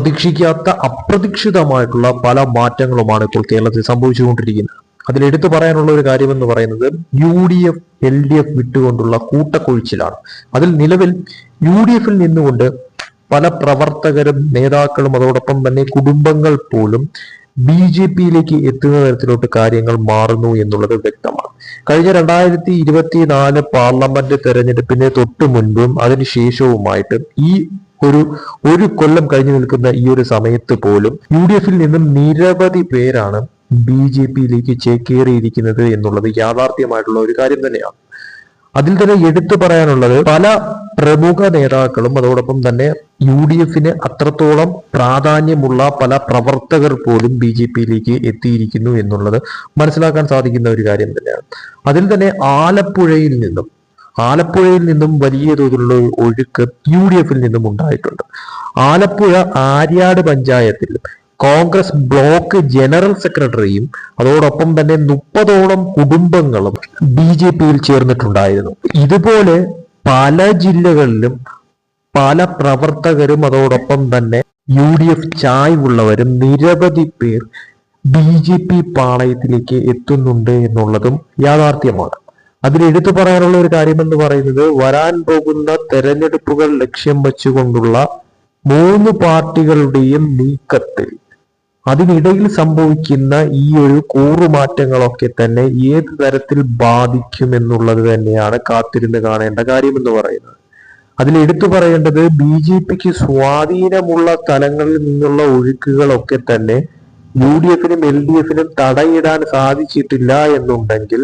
പ്രതീക്ഷിക്കാത്ത അപ്രതീക്ഷിതമായിട്ടുള്ള പല മാറ്റങ്ങളുമാണ് ഇപ്പോൾ കേരളത്തിൽ സംഭവിച്ചുകൊണ്ടിരിക്കുന്നത്. അതിൽ എടുത്തു പറയാനുള്ള ഒരു കാര്യം എന്ന് പറയുന്നത് U D F L D F വിട്ടുകൊണ്ടുള്ള കൂട്ടക്കൊഴിച്ചിലാണ്. അതിൽ നിലവിൽ യു ഡി എഫിൽ നിന്നുകൊണ്ട് പല പ്രവർത്തകരും നേതാക്കളും അതോടൊപ്പം തന്നെ കുടുംബങ്ങൾ പോലും ബി ജെ പിയിലേക്ക് എത്തുന്ന തരത്തിലോട്ട് കാര്യങ്ങൾ മാറുന്നു എന്നുള്ളത് വ്യക്തമാണ്. കഴിഞ്ഞ രണ്ടായിരത്തി ഇരുപത്തിനാല് പാർലമെന്റ് തെരഞ്ഞെടുപ്പിന് തൊട്ടു മുൻപും അതിനുശേഷവുമായിട്ട് ഈ ഒരു ഒരു കൊല്ലം കഴിഞ്ഞു നിൽക്കുന്ന ഈ ഒരു സമയത്ത് പോലും യു ഡി എഫിൽ നിന്നും നിരവധി പേരാണ് ബി ജെ പിയിലേക്ക് ചേക്കേറിയിരിക്കുന്നത് എന്നുള്ളത് യാഥാർത്ഥ്യമായിട്ടുള്ള ഒരു കാര്യം തന്നെയാണ്. അതിൽ തന്നെ എടുത്തു പറയാനുള്ളത് പല പ്രമുഖ നേതാക്കളും അതോടൊപ്പം തന്നെ യു ഡി എഫിന് അത്രത്തോളം പ്രാധാന്യമുള്ള പല പ്രവർത്തകർ പോലും ബി ജെ പിയിലേക്ക് എത്തിയിരിക്കുന്നു എന്നുള്ളത് മനസ്സിലാക്കാൻ സാധിക്കുന്ന ഒരു കാര്യം തന്നെയാണ്. അതിൽ തന്നെ ആലപ്പുഴയിൽ നിന്നും ആലപ്പുഴയിൽ നിന്നും വലിയ തോതിലുള്ള ഒഴുക്ക് യു ഡി എഫിൽ നിന്നും ഉണ്ടായിട്ടുണ്ട്. ആലപ്പുഴ ആര്യാട് പഞ്ചായത്തിൽ കോൺഗ്രസ് ബ്ലോക്ക് ജനറൽ സെക്രട്ടറിയും അതോടൊപ്പം തന്നെ മുപ്പതോളം കുടുംബങ്ങളും ബി ജെ പിയിൽ ചേർന്നിട്ടുണ്ടായിരുന്നു. ഇതുപോലെ പല ജില്ലകളിലും പല പ്രവർത്തകരും അതോടൊപ്പം തന്നെ യു ഡി എഫ് ചായ്വുള്ളവരും നിരവധി പേർ ബി ജെ പി പാളയത്തിലേക്ക് എത്തുന്നുണ്ട് എന്നുള്ളതും യാഥാർത്ഥ്യമാണ്. അതിൽ എടുത്തു പറയാനുള്ള ഒരു കാര്യമെന്ന് പറയുന്നത് വരാൻ പോകുന്ന തെരഞ്ഞെടുപ്പുകൾ ലക്ഷ്യം വെച്ചുകൊണ്ടുള്ള മൂന്ന് പാർട്ടികളുടെയും നീക്കത്തിൽ. അതിനിടയിൽ സംഭവിക്കുന്ന ഈ ഒരു കൂറുമാറ്റങ്ങളൊക്കെ തന്നെ ഏത് തരത്തിൽ ബാധിക്കും എന്നുള്ളത് തന്നെയാണ് കാത്തിരുന്ന് കാണേണ്ട കാര്യമെന്ന് പറയുന്നത്. അതിൽ എടുത്തു പറയേണ്ടത് ബി ജെ പിക്ക് സ്വാധീനമുള്ള സ്ഥലങ്ങളിൽ നിന്നുള്ള ഒഴുക്കുകളൊക്കെ തന്നെ യു ഡി എഫിനും എൽ ഡി എഫിനും തടയിടാൻ സാധിച്ചിട്ടില്ല എന്നുണ്ടെങ്കിൽ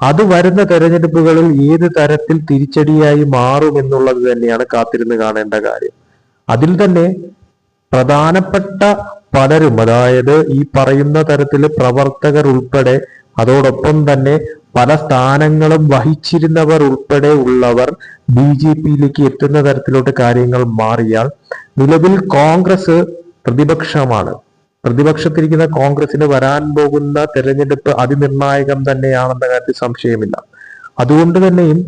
അത് വരുന്ന തെരഞ്ഞെടുപ്പുകളിൽ ഏത് തരത്തിൽ തിരിച്ചടിയായി മാറും എന്നുള്ളത് തന്നെയാണ് കാത്തിരുന്ന് കാണേണ്ട കാര്യം. അതിൽ തന്നെ പ്രധാനപ്പെട്ട പലരും അതായത് ഈ പറയുന്ന തരത്തിൽ പ്രവർത്തകർ ഉൾപ്പെടെ അതോടൊപ്പം തന്നെ പല സ്ഥാനങ്ങളും വഹിച്ചിരുന്നവർ ഉൾപ്പെടെ ഉള്ളവർ ബി ജെ പിയിലേക്ക് എത്തുന്ന തരത്തിലോട്ട് കാര്യങ്ങൾ മാറിയാൽ നിലവിൽ കോൺഗ്രസ് പ്രതിപക്ഷമാണ്. പ്രതിപക്ഷത്തിരിക്കുന്ന കോൺഗ്രസിന് വരാൻ പോകുന്ന തെരഞ്ഞെടുപ്പ് അതിനിർണായകം തന്നെയാണെന്ന കാര്യത്തിൽ സംശയമില്ല. അതുകൊണ്ട് തന്നെയും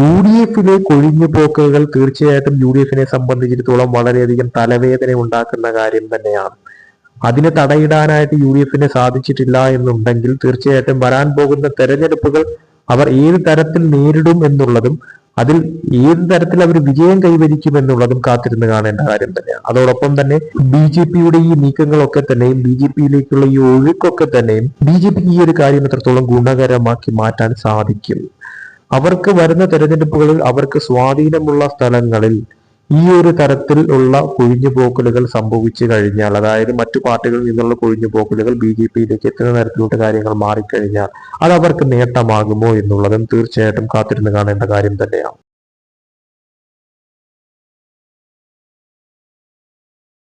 യു ഡി എഫിലെ കൊഴിഞ്ഞുപോക്കുകൾ തീർച്ചയായിട്ടും യു ഡി എഫിനെ സംബന്ധിച്ചിടത്തോളം വളരെയധികം തലവേദന ഉണ്ടാക്കുന്ന കാര്യം തന്നെയാണ്. അതിനെ തടയിടാനായിട്ട് യു ഡി എഫിന് സാധിച്ചിട്ടില്ല എന്നുണ്ടെങ്കിൽ തീർച്ചയായിട്ടും വരാൻ പോകുന്ന തെരഞ്ഞെടുപ്പുകൾ അവർ ഏത് തരത്തിൽ നേരിടും എന്നുള്ളതും അതിൽ ഏത് തരത്തിൽ അവർ വിജയം കൈവരിക്കും എന്നുള്ളതും കാത്തിരുന്ന് കാണേണ്ട കാര്യം തന്നെയാണ് അതോടൊപ്പം തന്നെ ബി ജെ പിയുടെ ഈ നീക്കങ്ങളൊക്കെ തന്നെയും ബി ജെ പിയിലേക്കുള്ള ഈ ഒഴുക്കൊക്കെ തന്നെയും ബി ജെ പിക്ക് ഈ ഒരു കാര്യം എത്രത്തോളം ഗുണകരമാക്കി മാറ്റാൻ സാധിക്കും. അവർക്ക് വരുന്ന തെരഞ്ഞെടുപ്പുകളിൽ അവർക്ക് സ്വാധീനമുള്ള സ്ഥലങ്ങളിൽ ഈ ഒരു തരത്തിൽ ഉള്ള കൊഴിഞ്ഞുപോക്കലുകൾ സംഭവിച്ചു കഴിഞ്ഞാൽ അതായത് മറ്റു പാർട്ടികളിൽ നിന്നുള്ള കൊഴിഞ്ഞുപോക്കലുകൾ ബി ജെ പിയിലേക്ക് എത്തുന്ന തരത്തിലോട്ട് കാര്യങ്ങൾ മാറിക്കഴിഞ്ഞാൽ അത് അവർക്ക് നേട്ടമാകുമോ എന്നുള്ളതും തീർച്ചയായിട്ടും കാത്തിരുന്ന് കാണേണ്ട കാര്യം തന്നെയാണ്.